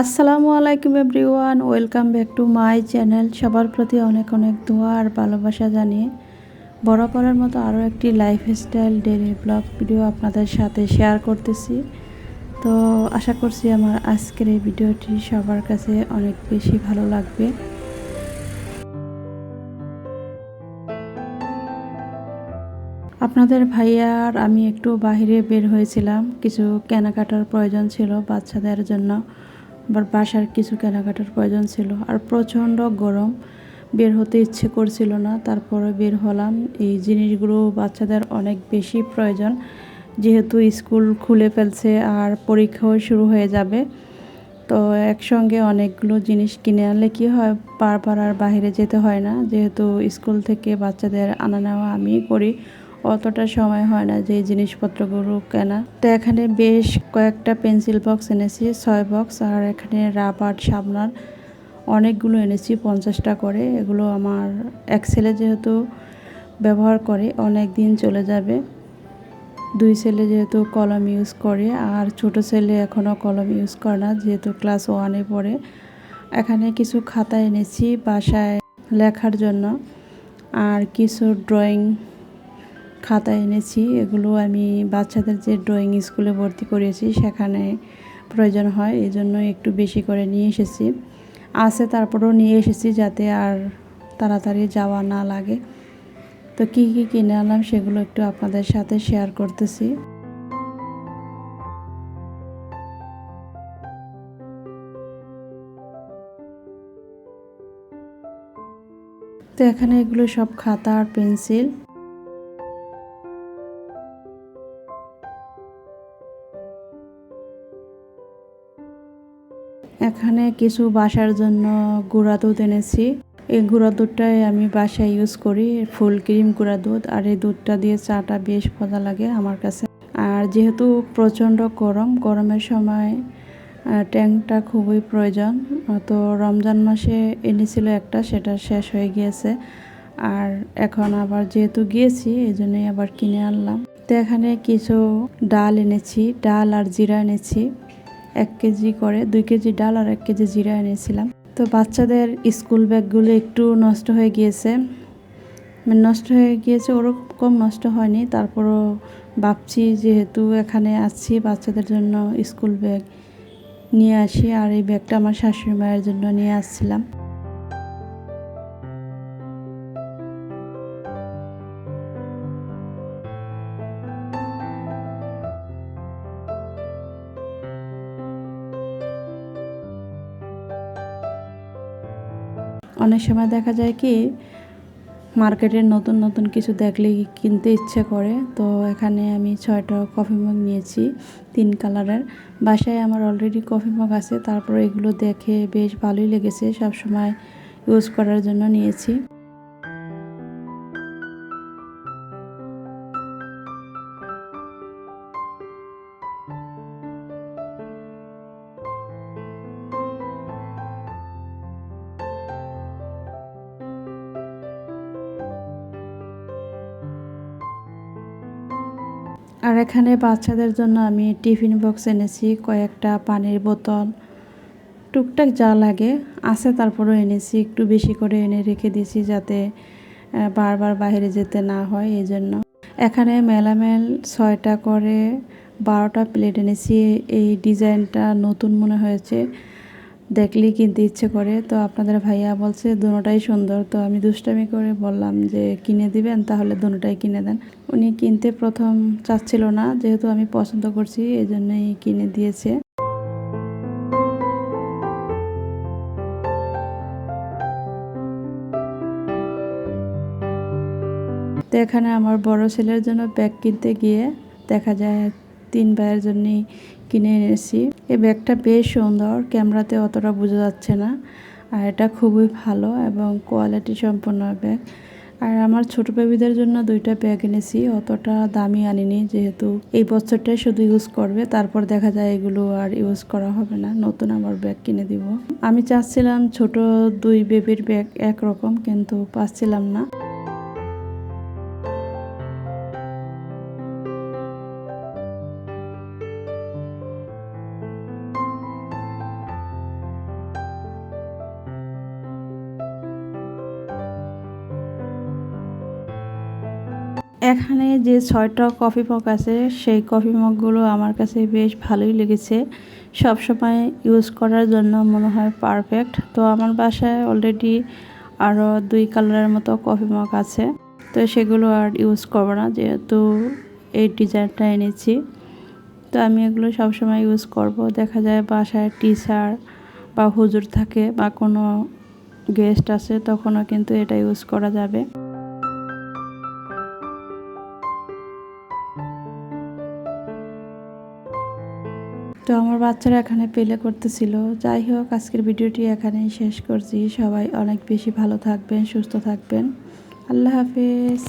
আসসালামু আলাইকুম everyone, welcome back to my channel. সবার প্রতি অনেক অনেক দোয়া আর ভালোবাসা জানিয়ে বড় বরাবরের মতো আরও একটি লাইফস্টাইল ডেলি ব্লগ ভিডিও আপনাদের সাথে শেয়ার করতেছি। তো আশা করছি আমার আজকের এই ভিডিওটি সবার কাছে অনেক বেশি ভালো লাগবে। আপনাদের ভাইয়ার আমি একটু বাহিরে বের হয়েছিলাম। কিছু কেনাকাটার প্রয়োজন ছিল বাচ্চাদের জন্য। আবার বাসার কিছু কেনাকাটার প্রয়োজন ছিল। আর প্রচণ্ড গরম, বের হতে ইচ্ছে করছিল না। তারপরে বের হলাম। এই জিনিসগুলো বাচ্চাদের অনেক বেশি প্রয়োজন। যেহেতু স্কুল খুলে ফেলছে আর পরীক্ষাও শুরু হয়ে যাবে, তো একসঙ্গে অনেকগুলো জিনিস কিনে আনলে কি হয়, বারবার আর বাহিরে যেতে হয় না। যেহেতু স্কুল থেকে বাচ্চাদের আনা নেওয়া আমি করি। অতটা সময় হয় না যে জিনিসপত্রগুলো কেনা। তো এখানে বেশ কয়েকটা পেন্সিল বক্স এনেছি, ছয় বক্স, আর এখানে রাবার সাবনার অনেকগুলো এনেছি, পঞ্চাশটা করে। এগুলো আমার এক ছেলে যেহেতু ব্যবহার করে, অনেক দিন চলে যাবে। দুই ছেলে যেহেতু কলম ইউজ করে, আর ছোট ছেলে এখনও কলম ইউজ করে না, যেহেতু ক্লাস ওয়ানে পড়ে। এখানে কিছু খাতা এনেছি বাসায় লেখার জন্য, আর কিছু ড্রয়িং খাতা এনেছি, এগুলো আমি বাচ্চাদের যে ড্রয়িং স্কুলে ভর্তি করিয়েছি সেখানে প্রয়োজন হয় এই জন্য একটু বেশি করে নিয়ে এসেছি। আছে তারপরেও নিয়ে এসেছি যাতে আর তাড়াতাড়ি যাওয়া না লাগে। তো কী কী কিনে আনলাম সেগুলো একটু আপনাদের সাথে শেয়ার করতেছি। তো এখানে এগুলো সব খাতা আর পেন্সিল এখানে কিছু বাসার জন্য গুঁড়া দুধ এনেছি। এই গুঁড়া দুধটাই আমি বাসায় ইউজ করি, ফুল ক্রিম গুঁড়া দুধ। আর এই দুধটা দিয়ে চাটা বেশ মজা লাগে আমার কাছে। আর যেহেতু প্রচণ্ড গরম, গরমের সময় ট্যাঙ্কটা খুবই প্রয়োজন। তো রমজান মাসে এনেছিল একটা, সেটা শেষ হয়ে গিয়েছে। আর এখন আবার যেহেতু গিয়েছি, এই জন্যই আবার কিনে আনলাম। তো এখানে কিছু ডাল এনেছি, ডাল আর জিরা এনেছি। এক কেজি করে, দুই কেজি ডাল আর এক কেজি জিরা এনেছিলাম। তো বাচ্চাদের স্কুল ব্যাগগুলো একটু নষ্ট হয়ে গিয়েছে। মানে নষ্ট হয়ে গিয়েছে, ওরকম নষ্ট হয়নি। তারপরও ভাবছি যেহেতু এখানে আসছি বাচ্চাদের জন্য স্কুল ব্যাগ নিয়ে আসি। আর এই ব্যাগটা আমার শাশুড়ি মায়ের জন্য নিয়ে আসছিলাম। অনেক সময় দেখা যায় কি মার্কেটের নতুন নতুন কিছু দেখলে কিনতে ইচ্ছে করে। তো এখানে আমি ছয়টা কফি মগ নিয়েছি, তিন কালারের। বাসায় আমার অলরেডি কফি মগ আছে, তারপর এগুলো দেখে বেশ ভালোই লেগেছে সব সময় ইউজ করার জন্য নিয়েছি। আর এখানে বাচ্চাদের জন্য আমি টিফিন বক্স এনেছি, কয়েকটা পানির বোতল, টুকটাক যা লাগে আছে তারপরেও এনেছি, একটু বেশি করে এনে রেখে দিয়েছি যাতে বারবার বাইরে যেতে না হয় এই জন্য এখানে মেলামেল ছয়টা করে বারোটা প্লেট এনেছি, এই ডিজাইনটা নতুন মনে হয়েছে। দেখলেই কিনতে ইচ্ছে করে। তো আপনাদের ভাইয়া বলছে দুটাই সুন্দর। তো আমি দুষ্টামি করে বললাম যে, কিনে দিবেন, তাহলে দুটাই কিনে দেন। উনি কিনতে প্রথম চাচ্ছিল না, যেহেতু আমি পছন্দ করছি এই জন্যই কিনে দিয়েছে। তো এখানে আমার বড় ছেলের জন্য ব্যাগ কিনতে গিয়ে দেখা যায়, তিন ভাইয়ের জন্যই কিনে এনেছি। এই ব্যাগটা বেশ সুন্দর, ক্যামেরাতে অতটা বোঝা যাচ্ছে না। আর এটা খুবই ভালো এবং কোয়ালিটি সম্পন্ন ব্যাগ। আর আমার ছোট বেবিদের জন্য দুইটা ব্যাগ এনেছি, অতটা দামি আনিনি যেহেতু এই বছরটাই শুধু ইউজ করবে, তারপর দেখা যায় এগুলো আর ইউজ করা হবে না, নতুন আমার ব্যাগ কিনে দিব। আমি চাচ্ছিলাম ছোট দুই বেবির ব্যাগ একরকম, কিন্তু পাচ্ছিলাম না। এখানে যে ছয়টা কফি মগ আছে, সেই কফি মগগুলো আমার কাছে বেশ ভালোই লেগেছে। সব সময় ইউজ করার জন্য মনে হয় পারফেক্ট তো আমার বাসায় অলরেডি আরও দুই কালারের মতো কফি মগ আছে। তো সেগুলো আর ইউজ করব না, যেহেতু এই ডিজাইনটা এনেছি। তো আমি এগুলো সবসময় ইউজ করব। দেখা যায় বাসায় টিচার বা হুজুর থাকে বা কোনো গেস্ট আছে, তখনও কিন্তু এটা ইউজ করা যাবে। তো আমার বাচ্চারা এখানে পেলে করতেছিল। যাই হোক, আজকের ভিডিওটি এখানেই শেষ করছি। সবাই অনেক বেশি ভালো থাকবেন, সুস্থ থাকবেন। আল্লাহ হাফেজ।